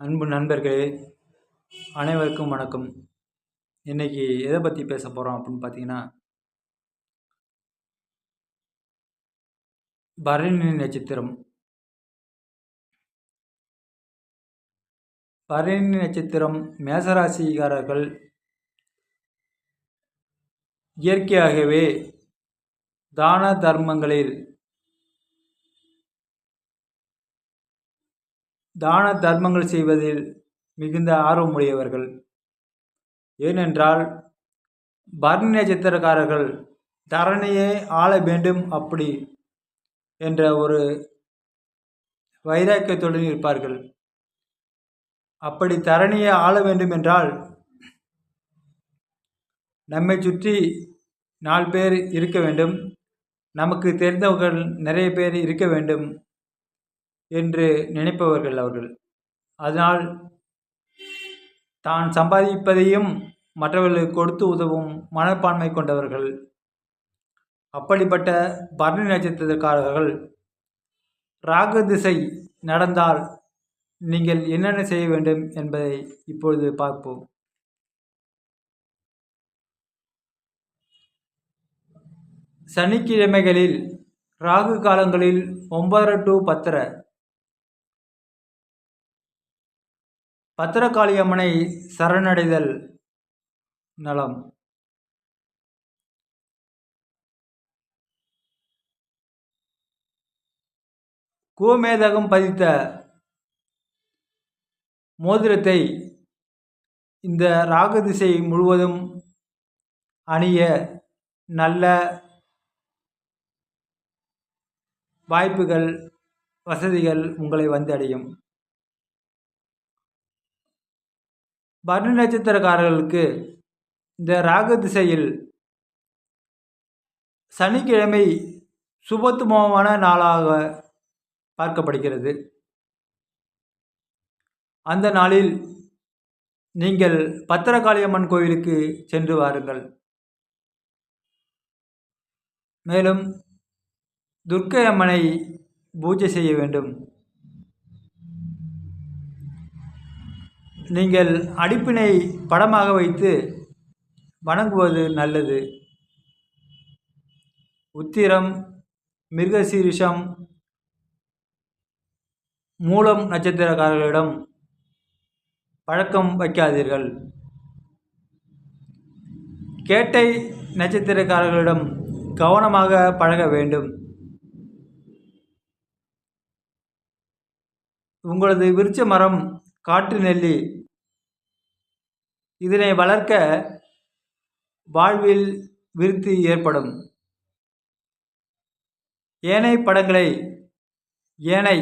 அன்பு நண்பர்களே அனைவருக்கும் வணக்கம். இன்றைக்கி எதை பற்றி பேச போகிறோம் அப்படின்னு பார்த்தீங்கன்னா பரணி நட்சத்திரம். பரணி நட்சத்திரம் மேசராசிக்காரர்கள் இயற்கையாகவே தான தர்மங்களில் தான தர்மங்கள் செய்வதில் மிகுந்த ஆர்வமுடையவர்கள். ஏனென்றால் பரணி நட்சத்திரக்காரர்கள் தரணியை ஆள வேண்டும் அப்படி என்ற ஒரு வைராக்கியத்துடன் இருப்பார்கள். அப்படி தரணியை ஆள வேண்டும் என்றால் நம்மை சுற்றி நாலு பேர் இருக்க வேண்டும். நமக்கு தெரிந்தவர்கள் நிறைய பேர் இருக்க வேண்டும். என்று நினைப்பவர்கள் அவர்கள். அதனால் தான் சம்பாதிப்பதையும் மற்றவர்களுக்கு கொடுத்து உதவும் மனப்பான்மை கொண்டவர்கள். அப்படிப்பட்ட பரணி நட்சத்திரக்காரர்கள் ராகு திசை நடந்தால் நீங்கள் என்னென்ன செய்ய வேண்டும் என்பதை இப்பொழுது பார்ப்போம். சனிக்கிழமைகளில் ராகு காலங்களில் ஒன்பதரை டு பத்தரை பத்திரகாளியம்மனை சரணடைதல் நலம். கோமேதகம் பதித்த மோதிரத்தை இந்த ராகு திசை முழுவதும் அணிய நல்ல வாய்ப்புகள் வசதிகள் உங்களை வந்தடையும். பரணி நட்சத்திரக்காரர்களுக்கு இந்த ராகு திசையில் சனிக்கிழமை சுபத்துமமான நாளாக பார்க்கப்படுகிறது. அந்த நாளில் நீங்கள் பத்திரகாளியம்மன் கோவிலுக்கு சென்று வாருங்கள். மேலும் துர்க்கை அம்மனை பூஜை செய்ய வேண்டும். நீங்கள் அடிப்பினை படமாக வைத்து வணங்குவது நல்லது. உத்திரம் மிருகசீரிஷம் மூலம் நட்சத்திரக்காரர்களிடம் பழக்கம் வைக்காதீர்கள். கேட்டை நட்சத்திரக்காரர்களிடம் கவனமாக பழக வேண்டும். உங்களது விருச்ச மரம் காட்டு நெல்லி. இதனை வளர்க்க வாழ்வில் விருத்தி ஏற்படும். ஏனை படங்களை ஏனை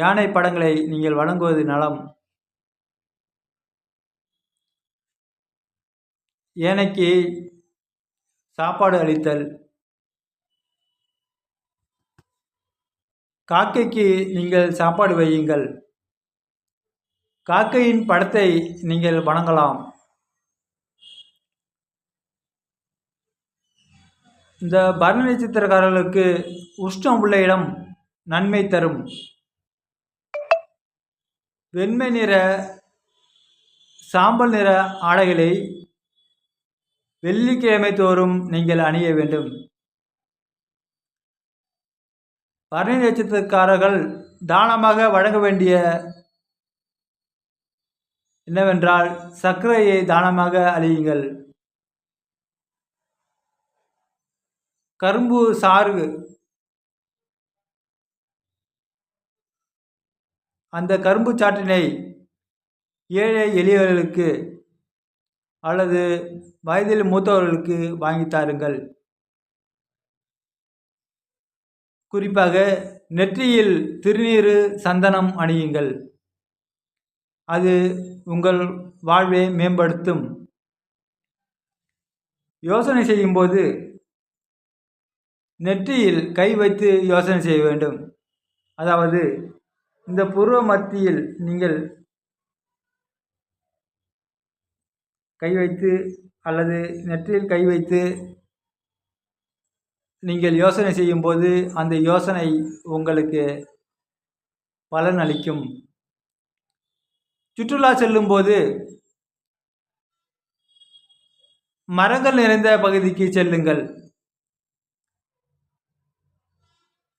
யானை படங்களை நீங்கள் வழங்குவது நலம். ஏனைக்கு சாப்பாடு அளித்தல். காக்கைக்கு நீங்கள் சாப்பாடு வையுங்கள். காக்கையின் படத்தை நீங்கள் வணங்கலாம். இந்த பரணி நட்சத்திரக்காரர்களுக்கு உஷ்ணம் உள்ள இடம் நன்மை தரும். வெண்மை நிற சாம்பல் நிற ஆடைகளை வெள்ளிக்கிழமை தோறும் நீங்கள் அணிய வேண்டும். பரணி நட்சத்திரக்காரர்கள் தானமாக வழங்க வேண்டிய என்னவென்றால் சர்க்கரையை தானமாக அழியுங்கள். கரும்பு சாறு அந்த கரும்பு சாற்றினை ஏழை எளியவர்களுக்கு அல்லது வயதில் மூத்தவர்களுக்கு வாங்கி தாருங்கள். குறிப்பாக நெற்றியில் திருநீறு சந்தனம் அணியுங்கள். அது உங்கள் வாழ்வை மேம்படுத்தும். யோசனை செய்யும்போது நெற்றியில் கை வைத்து யோசனை செய்ய வேண்டும். அதாவது இந்த புருவ மத்தியில் நீங்கள் கை வைத்து அல்லது நெற்றியில் கை வைத்து நீங்கள் யோசனை செய்யும்போது அந்த யோசனை உங்களுக்கு பலன் அளிக்கும் சுற்றுலா செல்லும்போது மரங்கள் நிறைந்த பகுதிக்கு செல்லுங்கள்.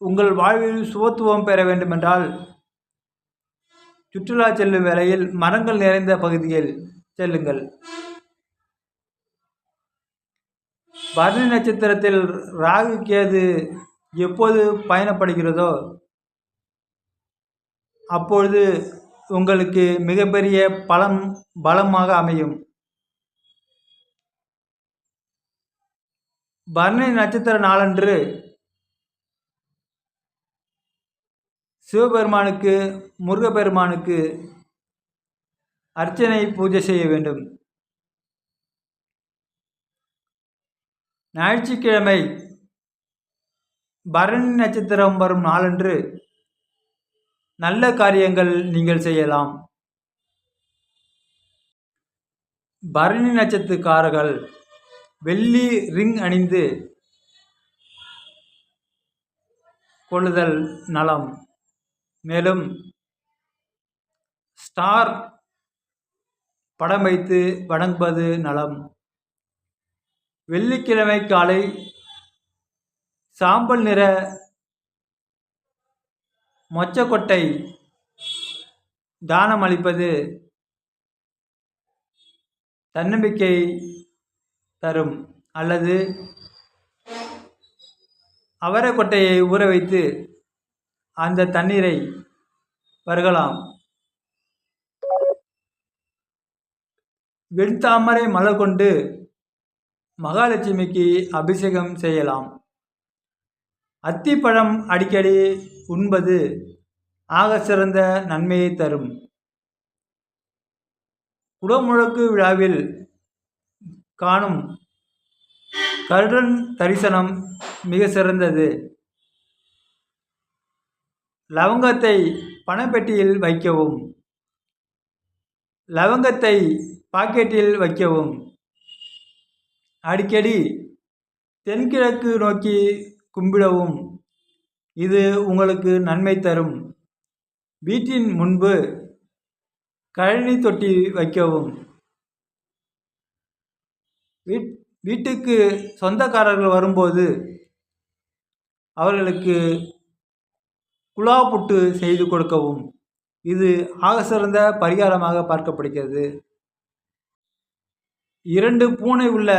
உங்கள் வாழ்வில் சுவத்துவம் பெற வேண்டுமென்றால் சுற்றுலா செல்லும் வேளையில் மரங்கள் நிறைந்த பகுதியில் செல்லுங்கள். பரணி நட்சத்திரத்தில் ராகு கேது எப்போது பயணப்படுகிறதோ அப்பொழுது உங்களுக்கு மிகப்பெரிய பலம் பலமாக அமையும். பரணி நட்சத்திர நாளன்று சிவபெருமானுக்கு முருகப்பெருமானுக்கு அர்ச்சனை பூஜை செய்ய வேண்டும். ஞாயிற்றுக்கிழமை பரணி நட்சத்திரம் வரும் நாளன்று நல்ல காரியங்கள் நீங்கள் செய்யலாம். பரணி நட்சத்திரக்காரர்கள் வெள்ளி ரிங் அணிந்து கொள்ளுதல் நலம். மேலும் ஸ்டார் படம் வைத்து வணங்குவது நலம். வெள்ளிக்கிழமை காலை சாம்பல் நிற மொச்சக்கொட்டை தானம் அளிப்பது தன்னம்பிக்கை தரும் அல்லது அவரைக்கொட்டையை ஊற வைத்து அந்த தண்ணீரை பருகலாம். வெண்தாமரை மலர் கொண்டு மகாலட்சுமிக்கு அபிஷேகம் செய்யலாம். அத்திப்பழம் அடிக்கடி உண்பது ஆக சிறந்த நன்மையை தரும். குடமுழக்கு விழாவில் காணும் கருடன் தரிசனம் மிக சிறந்தது. லவங்கத்தை பணப்பெட்டியில் வைக்கவும். லவங்கத்தை பாக்கெட்டில் வைக்கவும். அடிக்கடி தென்கிழக்கு நோக்கி கும்பிடவும். இது உங்களுக்கு நன்மை தரும். வீட்டின் முன்பு கழனி தொட்டி வைக்கவும். வீட் வீட்டுக்கு சொந்தக்காரர்கள் வரும்போது அவர்களுக்கு குழா புட்டு செய்து கொடுக்கவும். இது ஆக சிறந்த பரிகாரமாக பார்க்கப்படுகிறது. இரண்டு பூனை உள்ள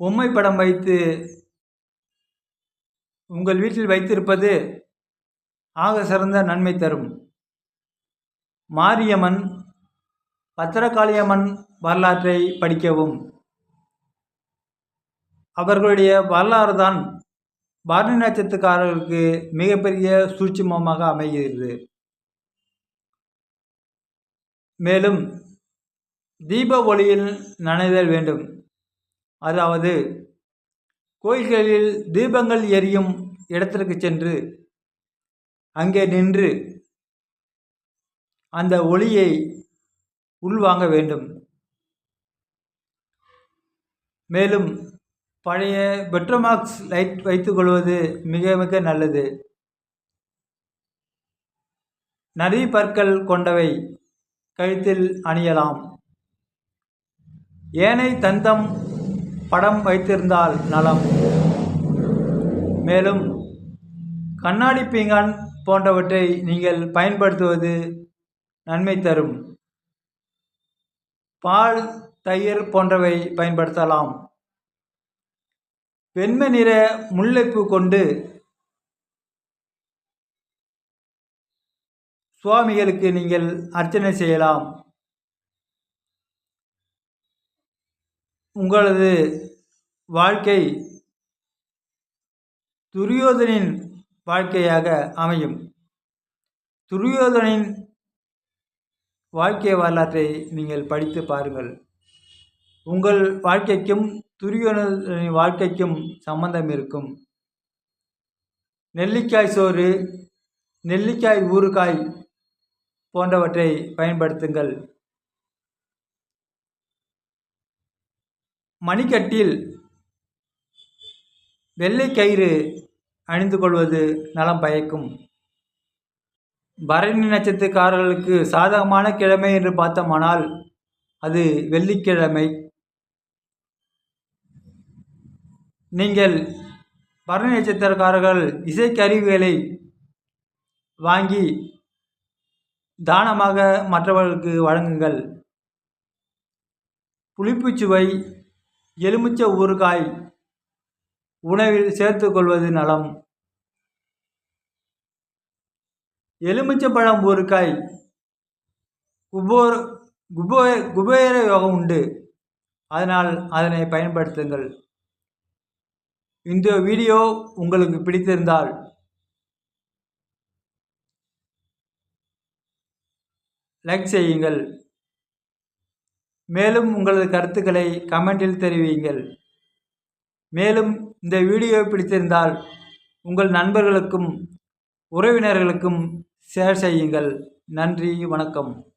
பொம்மை படம் வைத்து உங்கள் வீட்டில் வைத்திருப்பது ஆக சிறந்த நன்மை தரும். மாரியம்மன் பத்திரகாளியம்மன் வரலாற்றை படிக்கவும். அவர்களுடைய வரலாறு தான் பரணி நட்சத்திரக்காரர்களுக்கு மிகப்பெரிய சூட்சுமமாக அமைகிறது. மேலும் தீப ஒளியில் நனைதல் வேண்டும். அதாவது கோயில்களில் தீபங்கள் எரியும் இடத்திற்கு சென்று அங்கே நின்று அந்த ஒளியை உள்வாங்க வேண்டும். மேலும் பழைய பெட்ரோமாக்ஸ் லைட் வைத்துக்கொள்வது மிக மிக நல்லது. நரி பற்கள் கொண்டவை கழுத்தில் அணியலாம். ஏனை தந்தம் படம் வைத்திருந்தால் நலம். மேலும் கண்ணாடி பீங்கான் போன்றவற்றை நீங்கள் பயன்படுத்துவது நன்மை தரும். பால் தயிர் போன்றவை பயன்படுத்தலாம். வெண்மை நிற முல்லைப்பூ கொண்டு சுவாமிகளுக்கு நீங்கள் அர்ச்சனை செய்யலாம். உங்களது வாழ்க்கை துரியோதனின் வாழ்க்கையாக அமையும். துரியோதனின் வாழ்க்கை வரலாற்றை நீங்கள் படித்து பாருங்கள். உங்கள் வாழ்க்கைக்கும் துரியோதனின் வாழ்க்கைக்கும் சம்பந்தம் இருக்கும். நெல்லிக்காய் சோறு நெல்லிக்காய் ஊறுகாய் போன்றவற்றை பயன்படுத்துங்கள். மணிக்கட்டில் வெள்ளை கயிறு அணிந்து கொள்வது நலம் பயக்கும். பரணி நட்சத்திரக்காரர்களுக்கு சாதகமான கிழமை என்று பார்த்தோமானால் அது வெள்ளிக்கிழமை. நீங்கள் பரணி நட்சத்திரக்காரர்கள் இசைக்கருவிகளை வாங்கி தானமாக மற்றவர்களுக்கு வழங்குங்கள். புளிப்புச்சுவை எலுமிச்சை ஊறுகாய் உணவில் சேர்த்துக்கொள்வது நலம். எலுமிச்சம்பழம் ஊறுகாய் குபோர் குபோ குபேர யோகம் உண்டு. அதனால் அதனை பயன்படுத்துங்கள். இந்த வீடியோ உங்களுக்கு பிடித்திருந்தால் லைக் செய்யுங்கள். மேலும் உங்களது கருத்துக்களை கமெண்டில் தெரிவியுங்கள். மேலும் இந்த வீடியோ பிடித்திருந்தால் உங்கள் நண்பர்களுக்கும் உறவினர்களுக்கும் ஷேர் செய்யுங்கள். நன்றி வணக்கம்.